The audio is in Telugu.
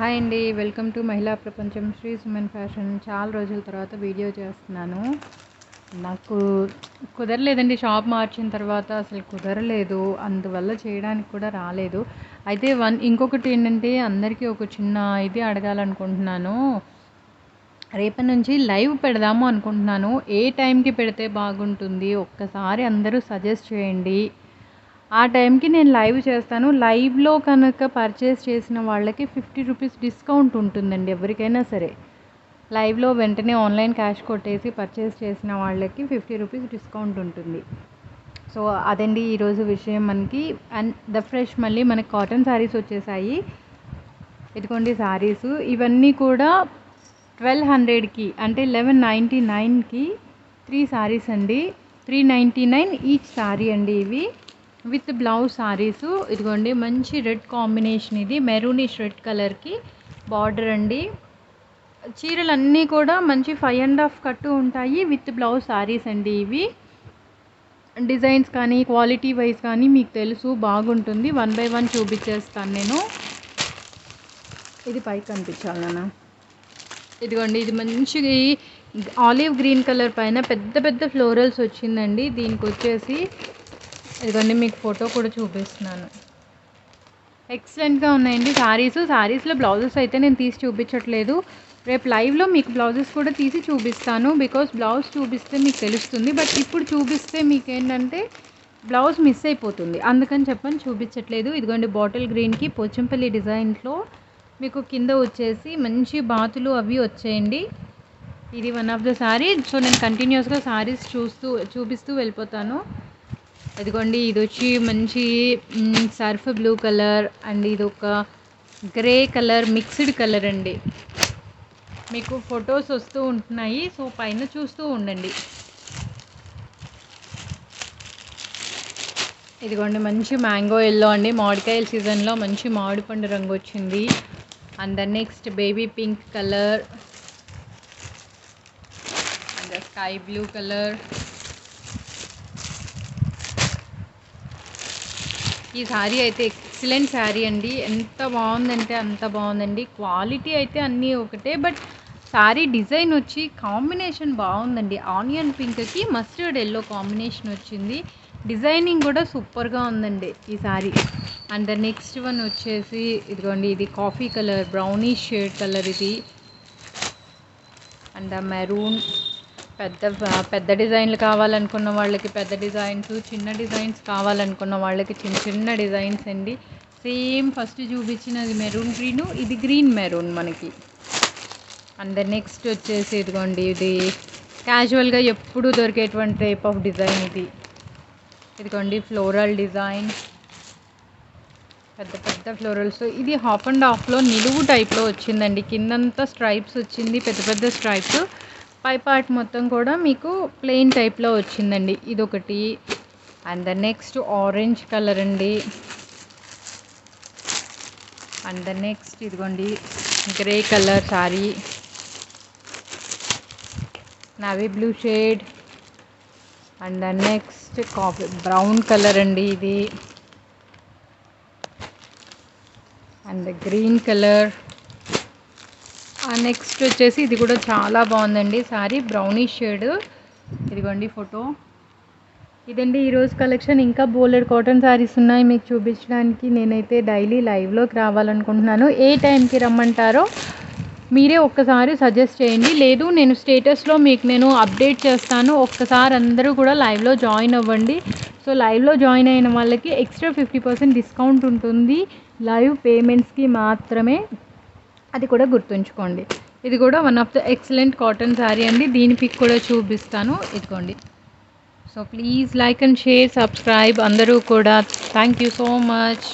హాయ్ అండి వెల్కమ్ టు మహిళా ప్రపంచం శ్రీ సుమన్ ఫ్యాషన్. చాలా రోజుల తర్వాత వీడియో చేస్తున్నాను. నాకు కుదరలేదండి షాప్ మార్చిన తర్వాత అసలు కుదరలేదు. అందువల్ల చేయడానికి కూడా రాలేదు. అయితే వన్ ఇంకొకటి ఏంటంటే అందరికీ ఒక చిన్న ఇది అడగాలనుకుంటున్నాను. రేపటి నుంచి లైవ్ పెడదాము అనుకుంటున్నాను. ఏ టైంకి పెడితే బాగుంటుంది? ఒక్కసారి అందరూ సజెస్ట్ చేయండి. ఆ టైంకి నేను లైవ్ చేస్తాను. లైవ్లో కనుక పర్చేస్ చేసిన వాళ్ళకి ఫిఫ్టీ రూపీస్ డిస్కౌంట్ ఉంటుందండి ఎవరికైనా సరే. లైవ్లో వెంటనే ఆన్లైన్ క్యాష్ కొట్టేసి పర్చేస్ చేసిన వాళ్ళకి ఫిఫ్టీ రూపీస్ డిస్కౌంట్ ఉంటుంది. సో అదండి ఈరోజు విషయం మనకి. అండ్ ద ఫ్రెష్ మళ్ళీ మనకి కాటన్ శారీస్ వచ్చేసాయి. ఇదిగోండి శారీస్ ఇవన్నీ కూడా ట్వెల్వ్ హండ్రెడ్కి అంటే లెవెన్ నైంటీ నైన్కి త్రీ శారీస్ అండి. Three ninety nine each sari అండి ఇవి. With blouse saris. ఇదిగోండి మంచి రెడ్ కాంబినేషన్ ఇది. మెరూనిష్ రెడ్ కలర్కి బార్డర్ అండి. చీరలు అన్నీ కూడా మంచి ఫైవ్ అండ్ హాఫ్ కట్టు ఉంటాయి విత్ బ్లౌజ్ శారీస్ అండి ఇవి. డిజైన్స్ కానీ క్వాలిటీ వైజ్ కానీ మీకు తెలుసు బాగుంటుంది. వన్ బై వన్ చూపించేస్తాను నేను. ఇది పైకి కనిపించాలి నాన్న ఇదిగోండి ఇది మంచి ఆలివ్ గ్రీన్ కలర్ పైన పెద్ద పెద్ద ఫ్లోరల్స్ వచ్చిందండి. దీనికి వచ్చేసి ఇదిగోండి మీకు ఫోటో కూడా చూపిస్తున్నాను. ఎక్సలెంట్గా ఉన్నాయండి శారీస్ శారీస్లో బ్లౌజెస్ అయితే నేను తీసి చూపించట్లేదు. రేపు లైవ్లో మీకు బ్లౌజెస్ కూడా తీసి చూపిస్తాను బికాస్ బ్లౌజ్ చూపిస్తే మీకు తెలుస్తుంది. బట్ ఇప్పుడు చూపిస్తే మీకు ఏంటంటే బ్లౌజ్ మిస్ అయిపోతుంది. అందుకని చెప్పని చూపించట్లేదు. ఇదిగోండి బాటిల్ గ్రీన్కి పోచంపల్లి డిజైన్లో మీకు కింద వచ్చేసి మంచి బాతులు అవి వచ్చేయండి. ఇది one of the sari so నేను కంటిన్యూస్గా శారీస్ చూస్తూ చూపిస్తూ వెళ్ళిపోతాను. ఇదిగోండి ఇది వచ్చి మంచి సర్ఫ్ బ్లూ కలర్ అండ్ ఇది ఒక గ్రే కలర్ మిక్స్డ్ కలర్ అండి. మీకు ఫొటోస్ వస్తూ ఉంటున్నాయి సో పైన చూస్తూ ఉండండి. ఇదిగోండి మంచి మ్యాంగో ఎల్లో అండి. మామిడికాయల సీజన్లో మంచి మామిడి పండు రంగు వచ్చింది. And the next baby pink colour. And sky blue colour. ఈ శారీ అయితే ఎక్సలెంట్ శారీ అండి. ఎంత బాగుందంటే అంత బాగుందండి. క్వాలిటీ అయితే అన్నీ ఒకటే బట్ శారీ డిజైన్ వచ్చి కాంబినేషన్ బాగుందండి. ఆనియన్ పింక్కి మస్టర్డ్ ఎల్లో కాంబినేషన్ వచ్చింది. డిజైనింగ్ కూడా సూపర్గా ఉందండి ఈ sari. And the next one వచ్చేసి ఇదిగోండి ఇది coffee colour browny shade colour ఇది. అండ్ మెరూన్ పెద్ద పెద్ద డిజైన్లు కావాలనుకున్న వాళ్ళకి పెద్ద డిజైన్స్ చిన్న డిజైన్స్ కావాలనుకున్న వాళ్ళకి చిన్న చిన్న డిజైన్స్ అండి. సేమ్ ఫస్ట్ చూపించినది మెరూన్ గ్రీను ఇది గ్రీన్ మెరూన్ మనకి. అండ్ నెక్స్ట్ వచ్చేసి ఇదిగోండి ఇది క్యాజువల్గా ఎప్పుడు దొరికేటువంటి టైప్ ఆఫ్ డిజైన్ ఇది. ఇదిగోండి ఫ్లోరల్ డిజైన్ పెద్ద పెద్ద ఫ్లోరల్స్ ఇది హాఫ్ అండ్ హాఫ్లో నిలువు టైప్లో వచ్చిందండి. కిందంతా స్ట్రైప్స్ వచ్చింది పెద్ద పెద్ద స్ట్రైప్స్ పై పార్ట్ మొత్తం కూడా మీకు ప్లెయిన్ టైప్లో వచ్చిందండి. ఇదొకటి. And the next orange colour అండి. అండ్ ద నెక్స్ట్ ఇదిగోండి grey colour sari. Navy blue shade. And the next coffee brown colour అండి ఇది. And green colour. నెక్స్ట్ వచ్చేసి ఇది కూడా చాలా బాగుందండి. సారీ బ్రౌనిష్ షేడ్ ఇదిగోండి ఫోటో ఇదండి ఈరోజు కలెక్షన్ ఇంకా బోలెడ్ కాటన్ శారీస్ ఉన్నాయి మీకు చూపించడానికి. నేనైతే డైలీ లైవ్లోకి రావాలనుకుంటున్నాను. ఏ టైంకి రమ్మంటారో మీరే ఒక్కసారి సజెస్ట్ చేయండి. లేదు నేను స్టేటస్లో మీకు నేను అప్డేట్ చేస్తాను. ఒక్కసారి అందరూ కూడా లైవ్లో జాయిన్ అవ్వండి. సో లైవ్లో జాయిన్ అయిన వాళ్ళకి ఎక్స్ట్రా ఫిఫ్టీ పర్సెంట్ డిస్కౌంట్ ఉంటుంది. లైవ్ పేమెంట్స్కి మాత్రమే అది కూడా గుర్తుంచుకోండి. ఇది కూడా one of the excellent cotton sari అండి. దీని పిక్ కూడా చూపిస్తాను. ఇదిగోండి. So please like and share subscribe అందరూ కూడా థ్యాంక్ యూ సో మచ్